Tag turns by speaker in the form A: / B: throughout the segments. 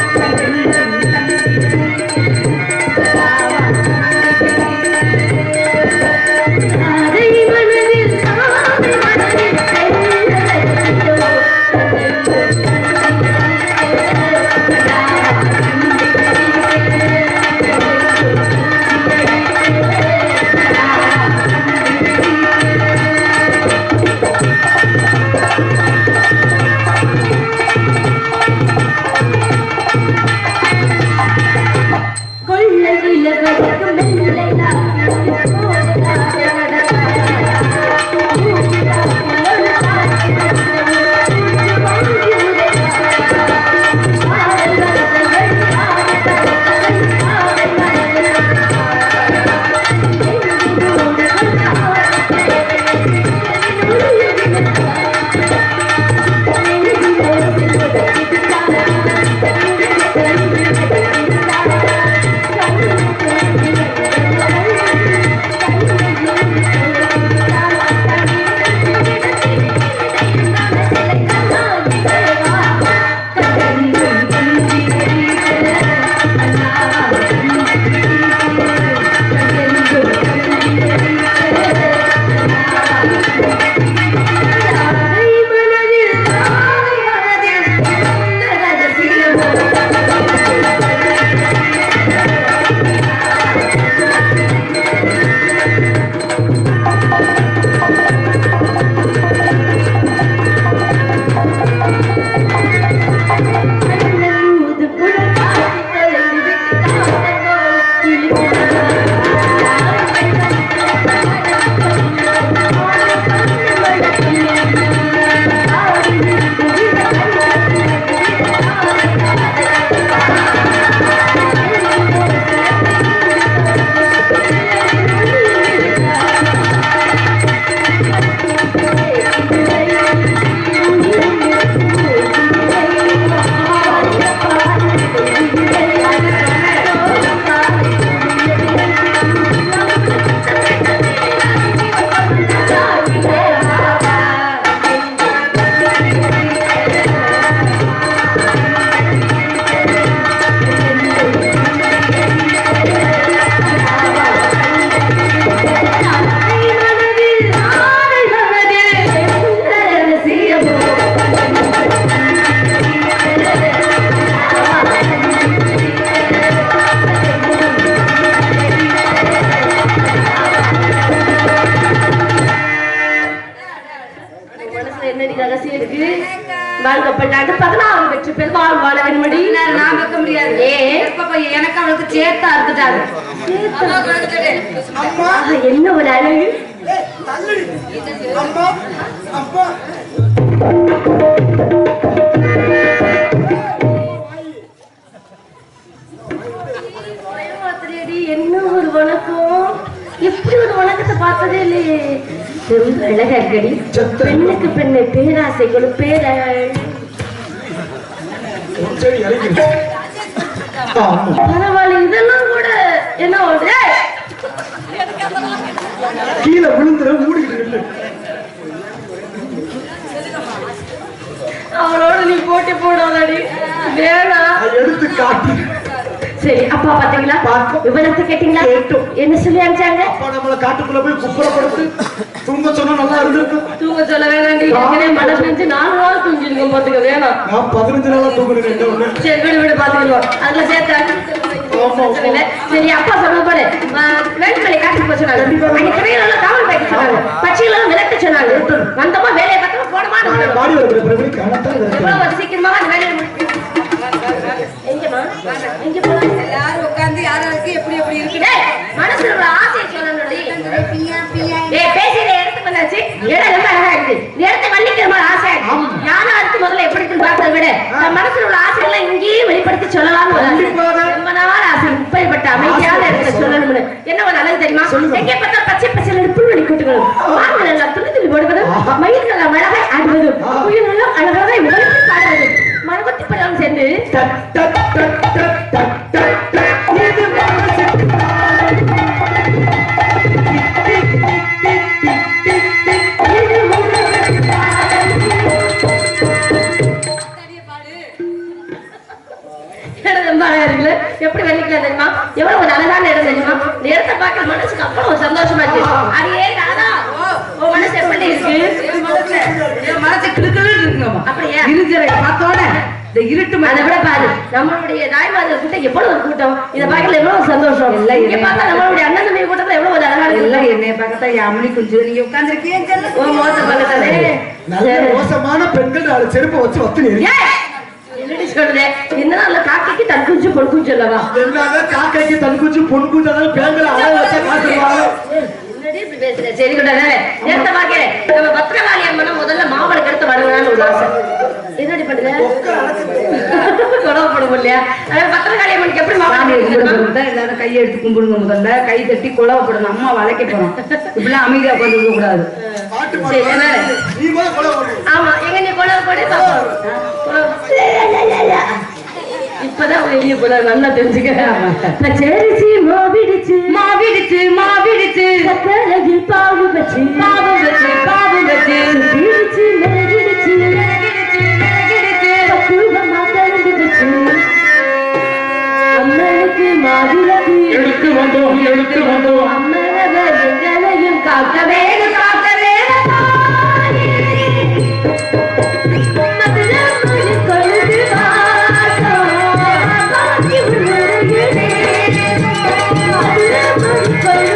A: Thank
B: you. என்ன ஒரு அழகு.
C: அம்மா
B: என்ன ஒரு வணக்கம்? எப்படி ஒரு வணக்கத்தை பார்த்ததே இல்லையே. ரொம்ப அழகா இருக்கடி பெண்ணுக்கு பெண்ணை பேராசைகளும்
C: ஆமா
B: பரவாயில்ல இதெல்லாம் என்ன ஏய்,
C: கீழே விழுந்துற மூடிக்கிட்டு.
B: அவளோட நீ போட்டி போடாதடி.
C: அதை எடுத்து காட்டி.
B: சரி அப்பா பாத்தீங்களா. விவரத்தை கேட்டீங்களா?
C: கேட்டோம்.
B: என்ன சொல்லி அனுப்பிச்சாங்க?
C: அப்பா நம்மள காட்டுக்குள்ள போய் குப்புறப்படுத்து. தூங்க சொன்னா நல்லா இருந்திருக்கும்
B: தூங்க சொல்ல வேணாண்டி. ஏற்கனவே மழை பெஞ்சு நாலு நாள் தூங்கிருக்கோம் பாத்துக்க வேணாம்.
C: நான் பதினஞ்சு நாளா தூங்குறேன்
B: சரி விடு விடு பாத்துக்கிடுவோம். அதுல சேர்த்து.
C: ஆமா.
B: பிரச்சனை. சரி அப்பா சொன்ன காட்டுக்கு சொன்னாங்க அங்க திரையில காவல் வைக்க சொன்னாங்க பட்சிகளை விளக்க சொன்னாங்க வந்தமா வேலையை பார்த்தோமா போனமா எவ்வளவு சீக்கிரமா அந்த வேலையை முடிச்சு எங்கம்மா? எங்க போலாம்
A: யாரும் உட்கார்ந்து யாராருக்கு எப்படி எப்படி இருக்கு.
B: மனசுல ஒரு ஆசையை பேசின இடத்துக்கு வந்தாச்சு. இடம் ரொம்ப அழகா இருக்கு. இடத்தை வர்ணிக்கிற மாதிரி ஆசையா இருக்கு. முதல்ல எப்படி இருக்குன்னு பார்த்ததை விட, மனசுல உள்ள ஆசைகளை இங்கேயே வெளிப்படுத்தி சொல்லலாம்னு ஆசை. ரொம்ப இப்படிப்பட்ட அமைதியான இடத்துல சொல்லணும்னு. என்ன ஒரு அழகு தெரியுமா? எங்கே பார்த்தாலும் பச்சை பச்சைன்னு புல்வெளி கூட்டுகளும், மான்கள் எல்லாம் துள்ளி துள்ளி ஓடுவதும், எல்லாம் அழகாய் ஆடுவதும், எல்லாம் அழகாய் உலகத்தில் பாடுவதும், மரகொத்தி பழம் சேர்ந்து
A: இந்த
B: இருட்டு
A: அதை விட பாரு நம்மளுடைய தாய்மார்கள் கிட்ட எவ்வளவு கூட்டம்? இத பார்க்கல எவ்வளவு சந்தோஷம்?
B: எல்லாம்
A: இங்க பார்த்தா நம்மளுடைய அண்ணன் தம்பி கூட்டத்துல எவ்வளவு ஒரு அழகான
B: எல்லாம் என்னைய பார்க்கத்தான் யாமினி குஞ்சு நீங்க உட்காந்துருக்கீங்க
A: ஓ மோசம் பக்கத்தானே
C: நல்ல மோசமான பெண்கள் நாலு செருப்பை வச்சு ஒத்து
A: காக்கைக்கு தன் குஞ்சு பொன் குஞ்சு அல்லவா?
C: காக்கைக்கு தன் குஞ்சு பொன் குஞ்சு பேங்களை அழகு வச்சா
A: என்னடி இப்படி? சரி கூட நேரத்தை பார்க்கிறேன் நம்ம பத்திரகாளி அம்மனை முதல்ல ஒரு ஆசை. என்னடி பண்ணுற கொடவை போடும் இல்லையா? பத்திரகாளி அம்மனுக்கு எப்படி
B: தான் எல்லாரும் கையை எடுத்து கும்பிடுங்க முதல்ல. கை தட்டி குழவை போடணும் அம்மா வளைக்க போறோம். இப்படிலாம் அமைதியா உட்காந்து கூடாது.
A: ஆமா எங்க நீ கொடவை போடு? பாப்போம். கொடவை. இப்பதான் வெளியே போல நல்லா தெரிஞ்சுக்க. பச்சரிசி மாவிடுச்சு.
B: மாவிடுச்சு மாவிடுச்சு.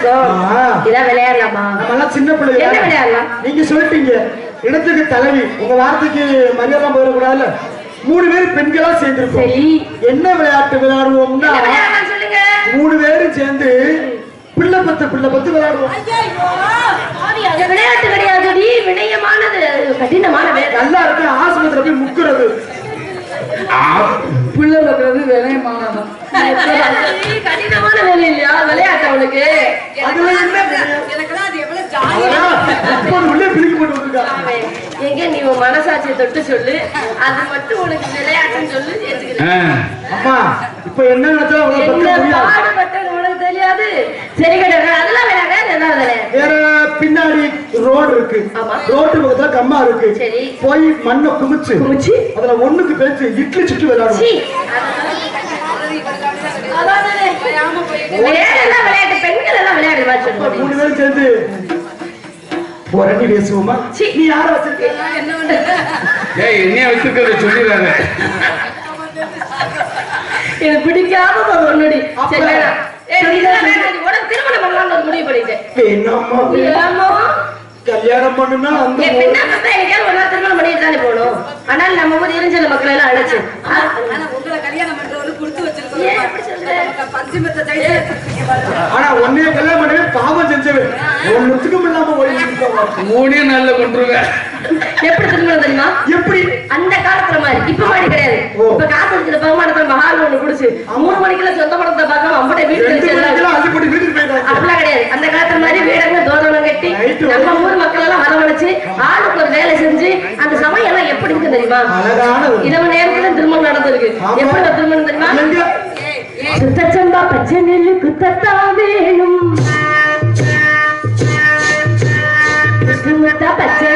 A: இருக்கோம். இதான் விளையாடலாமா?
C: சின்ன
A: என்ன
C: பிள்ளைங்க
A: விளையாடலாம்?
C: நீங்க சொல்லிட்டீங்க. இடத்துக்கு தலைவி. உங்க வார்த்தைக்கு மரியாதை போயிடக்கூடாதுல்ல? மூணு பேர் பெண்களா சேர்ந்திருக்கோம்.
B: சரி.
C: என்ன விளையாட்டு விளையாடுவோம்னா
B: என்ன
C: மூணு பேரும் சேர்ந்து பிள்ளை பத்து பிள்ளை பத்து விளையாடுவோம்.
B: விளையாட்டு கிடையாதுடி. வினயமானது கடினமான வேலை.
C: நல்லா இருக்கு. ஆஸ்பத்திரி போய் முக்குறது.
A: புள்ள
B: கடினமான வேலை இல்லையா அவனுக்கு
C: அதுல என்ன விளையாட்டு?
A: எனக்கெல்லாம் அது எவ்வளவு
C: முப்பது உள்ளே பிரிக்க போட்டு வந்திருக்காங்க
B: எங்க நீ உன் மனசாட்சியை தொட்டு சொல்லு. அது மட்டும் உனக்கு விளையாட்டுன்னு சொல்லு ஏத்துக்கிறேன்.
C: அம்மா இப்ப என்ன
B: பாடுபட்டது உனக்கு தெரியாது. சரி கிடையாது அதெல்லாம்
C: வேற பின்னாடி ரோடு இருக்கு.
B: ஆமா.
C: ரோட்டு பக்கத்துல கம்மா இருக்கு.
B: சரி.
C: போய் மண்ணை குமிச்சு
B: குமிச்சு?
C: அதுல ஒண்ணுக்கு பேச்சு இட்லி சுட்டு விளையாடுவோம்
B: சீ, அதானே. விளையாடலாம் விளையாட்டு பெண்கள் எல்லாம் விளையாடுவா
C: அப்ப
B: சொல்லுங்க
C: மூணு பேரும் சேர்ந்து புரணி பேசுவோமா. நீ யார வச்சிருக்க?
D: என்னைய வச்சிருக்கிறத சொல்லிடுறாரு
B: எனக்கு பிடிக்காம ஏம்மா?
C: கல்யாணம் பண்ணுனா அந்த
B: திருமணம் பண்ணிட்டு தானே போகணும் ஆனால் நம்ம ஊர் இருஞ்சல மக்களை எல்லாம் அழைச்சு.
A: ஆனா உங்களை கல்யாணம் பண்றவங்க கொடுத்து வச்சிருக்கோம்.
C: ஆனா ஒண்ணுத்துக்கும் இல்லாம ஓடி
D: மூணே நாள்ல கொண்டுருவேன்
B: எப்படி திருமணம் தெரியுமா?
C: எப்படி?
B: அந்த காலத்துல மாதிரி. இப்ப மாதிரி கிடையாது. இப்ப காசு இருக்கிற பகுமானத்தை மகால் ஒண்ணு குடிச்சு மூணு மணிக்குள்ள சொந்த படத்தை பார்க்காம அம்பட்டை வீட்டுல அப்படிலாம் கிடையாது. அந்த காலத்துல மாதிரி வீடங்க தோரணம் கட்டி. நம்ம ஊர் மக்கள் எல்லாம் வரவழைச்சு ஆளுக்கு ஒரு வேலை செஞ்சு அந்த சமயம் எல்லாம் எப்படி இருக்கு தெரியுமா? இரவு நேரத்துல திருமணம் நடந்திருக்கு. எப்படி திருமணம் தெரியுமா? சுத்தச்சம்பா பச்சை நெல்லு குத்தத்தா வேணும் tá batendo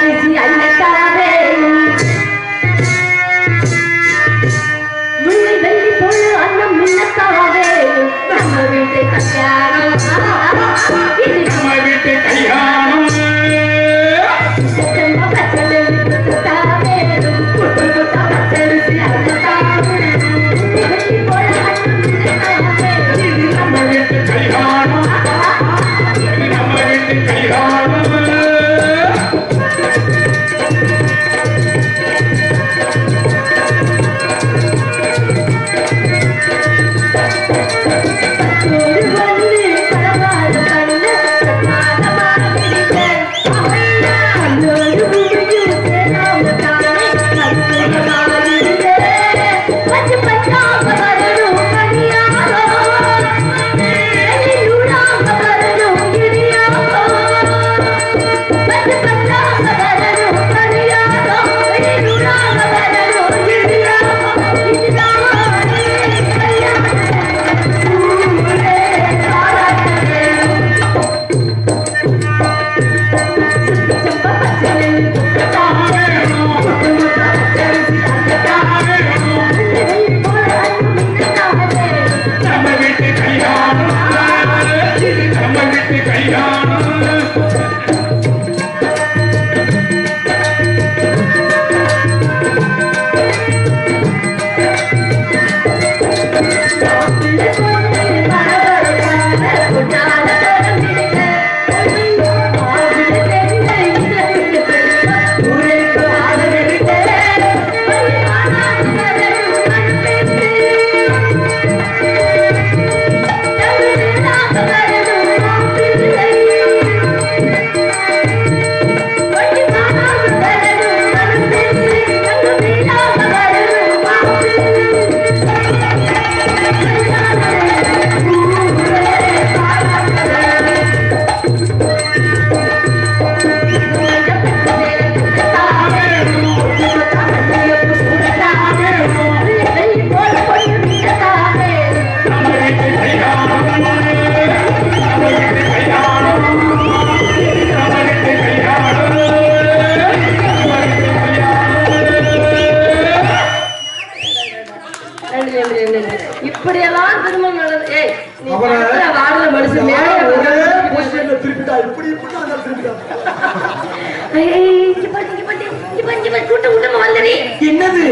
C: என்னது.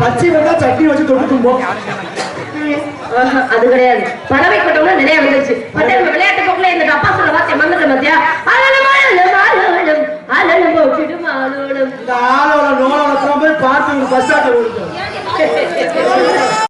C: பச்சை வந்தா சட்னி வச்சு தொட்டு தும்போம்
B: அது கிடையாது. பறவை கூட்டம்லாம் நிறைய நம்ம விளையாட்டு போக்குல இந்த அப்பா சொல்ல வார்த்தை மறந்துட்ட மத்தியா அலலும் அலலும் அலலும் அலலும் போக்கிடும் அலலும்
C: இந்த ஆளோட நோளோட போய் பார்த்து பஸ் ஓடுது